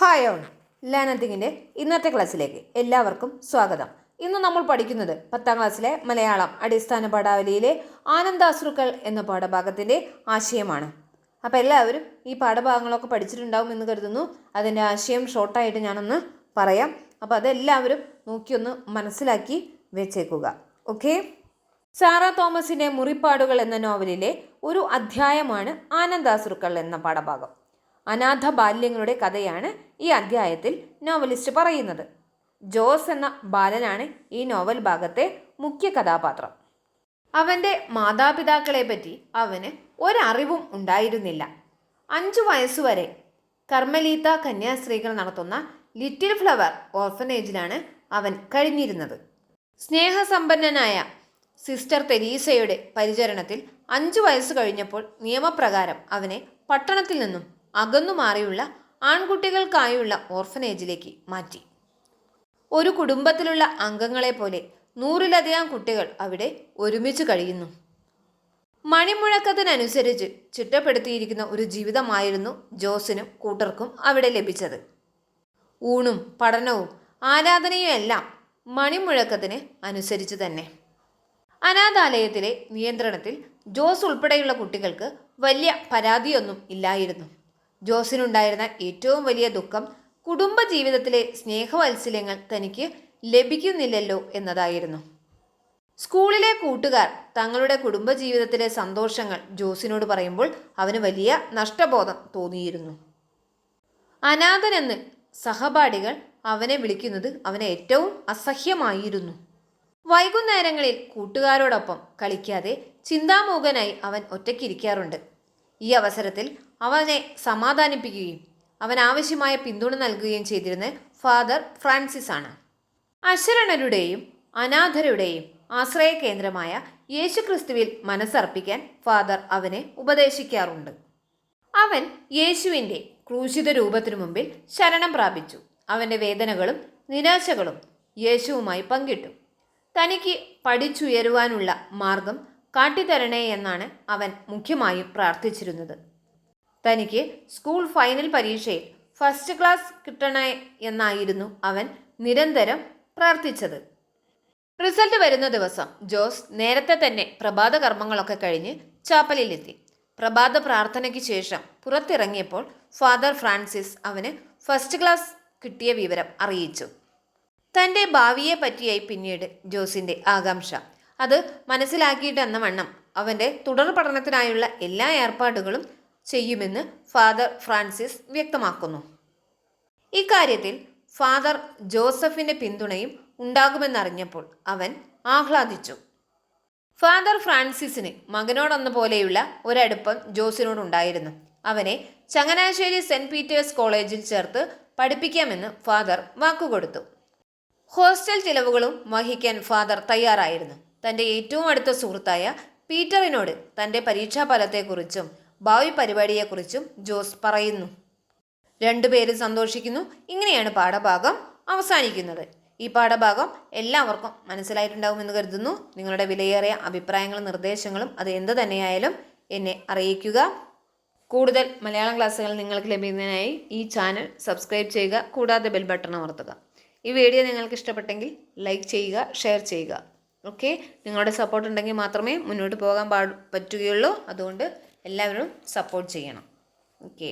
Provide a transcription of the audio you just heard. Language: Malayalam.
ഹായ് ഓൾ ലേണത്തിങ്ങിന്റെ ഇന്നത്തെ ക്ലാസ്സിലേക്ക് എല്ലാവർക്കും സ്വാഗതം. ഇന്ന് നമ്മൾ പഠിക്കുന്നത് പത്താം ക്ലാസ്സിലെ മലയാളം അടിസ്ഥാന പാഠാവലിയിലെ ആനന്ദാശ്രുക്കൾ എന്ന പാഠഭാഗത്തിന്റെ ആശയമാണ്. അപ്പോൾ എല്ലാവരും ഈ പാഠഭാഗങ്ങളൊക്കെ പഠിച്ചിട്ടുണ്ടാവും എന്ന് കരുതുന്നു. അതിന്റെ ആശയം ഷോർട്ടായിട്ട് ഞാനൊന്ന് പറയാം. അപ്പോൾ അതെല്ലാവരും നോക്കിയൊന്ന് മനസ്സിലാക്കി വെച്ചേക്കുക. ഓക്കെ സാറ തോമസിന്റെ മുറിപ്പാടുകൾ എന്ന നോവലിലെ ഒരു അധ്യായമാണ് ആനന്ദാശ്രുക്കൾ എന്ന പാഠഭാഗം. അനാഥ ബാല്യങ്ങളുടെ കഥയാണ് ഈ അധ്യായത്തിൽ നോവലിസ്റ്റ് പറയുന്നത്. ജോസ് എന്ന ബാലനാണ് ഈ നോവൽ ഭാഗത്തെ മുഖ്യ കഥാപാത്രം. അവന്റെ മാതാപിതാക്കളെ പറ്റി അവന് ഒരറിവും ഉണ്ടായിരുന്നില്ല. അഞ്ചു വയസ്സുവരെ കർമ്മലീത്ത കന്യാസ്ത്രീകൾ നടത്തുന്ന ലിറ്റിൽ ഫ്ലവർ ഓർഫനേജിലാണ് അവൻ കഴിഞ്ഞിരുന്നത്. സ്നേഹസമ്പന്നനായ സിസ്റ്റർ തെരീസയുടെ പരിചരണത്തിൽ അഞ്ചു വയസ്സ് കഴിഞ്ഞപ്പോൾ നിയമപ്രകാരം അവനെ പട്ടണത്തിൽ നിന്നും അകന്നു മാറിയുള്ള ആൺകുട്ടികൾക്കായുള്ള ഓർഫനേജിലേക്ക് മാറ്റി. ഒരു കുടുംബത്തിലുള്ള അംഗങ്ങളെ പോലെ നൂറിലധികം കുട്ടികൾ അവിടെ ഒരുമിച്ച് കഴിയുന്നു. മണിമുഴക്കത്തിനനുസരിച്ച് ചിട്ടപ്പെടുത്തിയിരിക്കുന്ന ഒരു ജീവിതമായിരുന്നു ജോസിനും കൂട്ടർക്കും അവിടെ ലഭിച്ചത്. ഊണും പഠനവും ആരാധനയും എല്ലാം മണിമുഴക്കത്തിന് അനുസരിച്ച് തന്നെ. അനാഥാലയത്തിലെ നിയന്ത്രണത്തിൽ ജോസ് ഉൾപ്പെടെയുള്ള കുട്ടികൾക്ക് വലിയ പരാതിയൊന്നും ഇല്ലായിരുന്നു. ജോസിനുണ്ടായിരുന്ന ഏറ്റവും വലിയ ദുഃഖം കുടുംബജീവിതത്തിലെ സ്നേഹവത്സല്യങ്ങൾ തനിക്ക് ലഭിക്കുന്നില്ലല്ലോ എന്നതായിരുന്നു. സ്കൂളിലെ കൂട്ടുകാർ തങ്ങളുടെ കുടുംബജീവിതത്തിലെ സന്തോഷങ്ങൾ ജോസിനോട് പറയുമ്പോൾ അവന് വലിയ നഷ്ടബോധം തോന്നിയിരുന്നു. അനാഥനെന്ന് സഹപാഠികൾ അവനെ വിളിക്കുന്നത് അവന് ഏറ്റവും അസഹ്യമായിരുന്നു. വൈകുന്നേരങ്ങളിൽ കൂട്ടുകാരോടൊപ്പം കളിക്കാതെ ചിന്താമൂകനായി അവൻ ഒറ്റയ്ക്കിരിക്കാറുണ്ട്. ഈ അവസരത്തിൽ അവനെ സമാധാനിപ്പിക്കുകയും അവൻ ആവശ്യമായ പിന്തുണ നൽകുകയും ചെയ്തിരുന്ന ഫാദർ ഫ്രാൻസിസ് ആണ്. അശരണരുടെയും അനാഥരുടെയും ആശ്രയ കേന്ദ്രമായ യേശുക്രിസ്തുവിൽ മനസ്സർപ്പിക്കാൻ ഫാദർ അവനെ ഉപദേശിക്കാറുണ്ട്. അവൻ യേശുവിന്റെ ക്രൂശിത രൂപത്തിനു മുമ്പിൽ ശരണം പ്രാപിച്ചു. അവന്റെ വേദനകളും നിരാശകളും യേശുവുമായി പങ്കിട്ടു. തനിക്ക് പഠിച്ചുയരുവാനുള്ള മാർഗം കാട്ടിത്തരണേ എന്നാണ് അവൻ മുഖ്യമായും പ്രാർത്ഥിച്ചിരുന്നത്. തനിക്ക് സ്കൂൾ ഫൈനൽ പരീക്ഷയിൽ ഫസ്റ്റ് ക്ലാസ് കിട്ടണേ എന്നായിരുന്നു അവൻ നിരന്തരം പ്രാർത്ഥിച്ചത്. റിസൾട്ട് വരുന്ന ദിവസം ജോസ് നേരത്തെ തന്നെ പ്രഭാത കർമ്മങ്ങളൊക്കെ കഴിഞ്ഞ് ചാപ്പലിലെത്തി. പ്രഭാത പ്രാർത്ഥനയ്ക്ക് ശേഷം പുറത്തിറങ്ങിയപ്പോൾ ഫാദർ ഫ്രാൻസിസ് അവന് ഫസ്റ്റ് ക്ലാസ് കിട്ടിയ വിവരം അറിയിച്ചു. തന്റെ ഭാവിയെ പറ്റിയായി പിന്നീട് ജോസിന്റെ ആകാംക്ഷ. അത് മനസ്സിലാക്കിയിട്ടെന്ന വണ്ണം അവന്റെ തുടർ പഠനത്തിനായുള്ള എല്ലാ ഏർപ്പാടുകളും ചെയ്യുമെന്ന് ഫാദർ ഫ്രാൻസിസ് വ്യക്തമാക്കുന്നു. ഇക്കാര്യത്തിൽ ഫാദർ ജോസഫിന്റെ പിന്തുണയും ഉണ്ടാകുമെന്നറിഞ്ഞപ്പോൾ അവൻ ആഹ്ലാദിച്ചു. ഫാദർ ഫ്രാൻസിസിന് മകനോടെന്ന പോലെയുള്ള ഒരടുപ്പം ജോസിനോടുണ്ടായിരുന്നു അവനെ ചങ്ങനാശ്ശേരി സെന്റ് പീറ്റേഴ്സ് കോളേജിൽ ചേർത്ത് പഠിപ്പിക്കാമെന്ന് ഫാദർ വാക്കുകൊടുത്തു. ഹോസ്റ്റൽ ചിലവുകളും വഹിക്കാൻ ഫാദർ തയ്യാറായിരുന്നു. തന്റെ ഏറ്റവും അടുത്ത സുഹൃത്തായ പീറ്ററിനോട് തന്റെ പരീക്ഷാഫലത്തെക്കുറിച്ചും ഭാവി പരിപാടിയെക്കുറിച്ചും ജോസ് പറയുന്നു. രണ്ടുപേരും സന്തോഷിക്കുന്നു. ഇങ്ങനെയാണ് പാഠഭാഗം അവസാനിക്കുന്നത്. ഈ പാഠഭാഗം എല്ലാവർക്കും മനസ്സിലായിട്ടുണ്ടാവുമെന്ന് കരുതുന്നു. നിങ്ങളുടെ വിലയേറിയ അഭിപ്രായങ്ങളും നിർദ്ദേശങ്ങളും അത് എന്ത് തന്നെയായാലും എന്നെ അറിയിക്കുക. കൂടുതൽ മലയാളം ക്ലാസ്സുകൾ നിങ്ങൾക്ക് ലഭിക്കുന്നതിനായി ഈ ചാനൽ സബ്സ്ക്രൈബ് ചെയ്യുക. കൂടാതെ ബെൽ ബട്ടൺ അമർത്തുക. ഈ വീഡിയോ നിങ്ങൾക്ക് ഇഷ്ടപ്പെട്ടെങ്കിൽ ലൈക്ക് ചെയ്യുക ഷെയർ ചെയ്യുക. ഓക്കെ? നിങ്ങളുടെ സപ്പോർട്ട് ഉണ്ടെങ്കിൽ മാത്രമേ മുന്നോട്ട് പോകാൻ പാ പറ്റുകയുള്ളൂ. അതുകൊണ്ട് എല്ലാവരും സപ്പോർട്ട് ചെയ്യണം. ഓക്കെ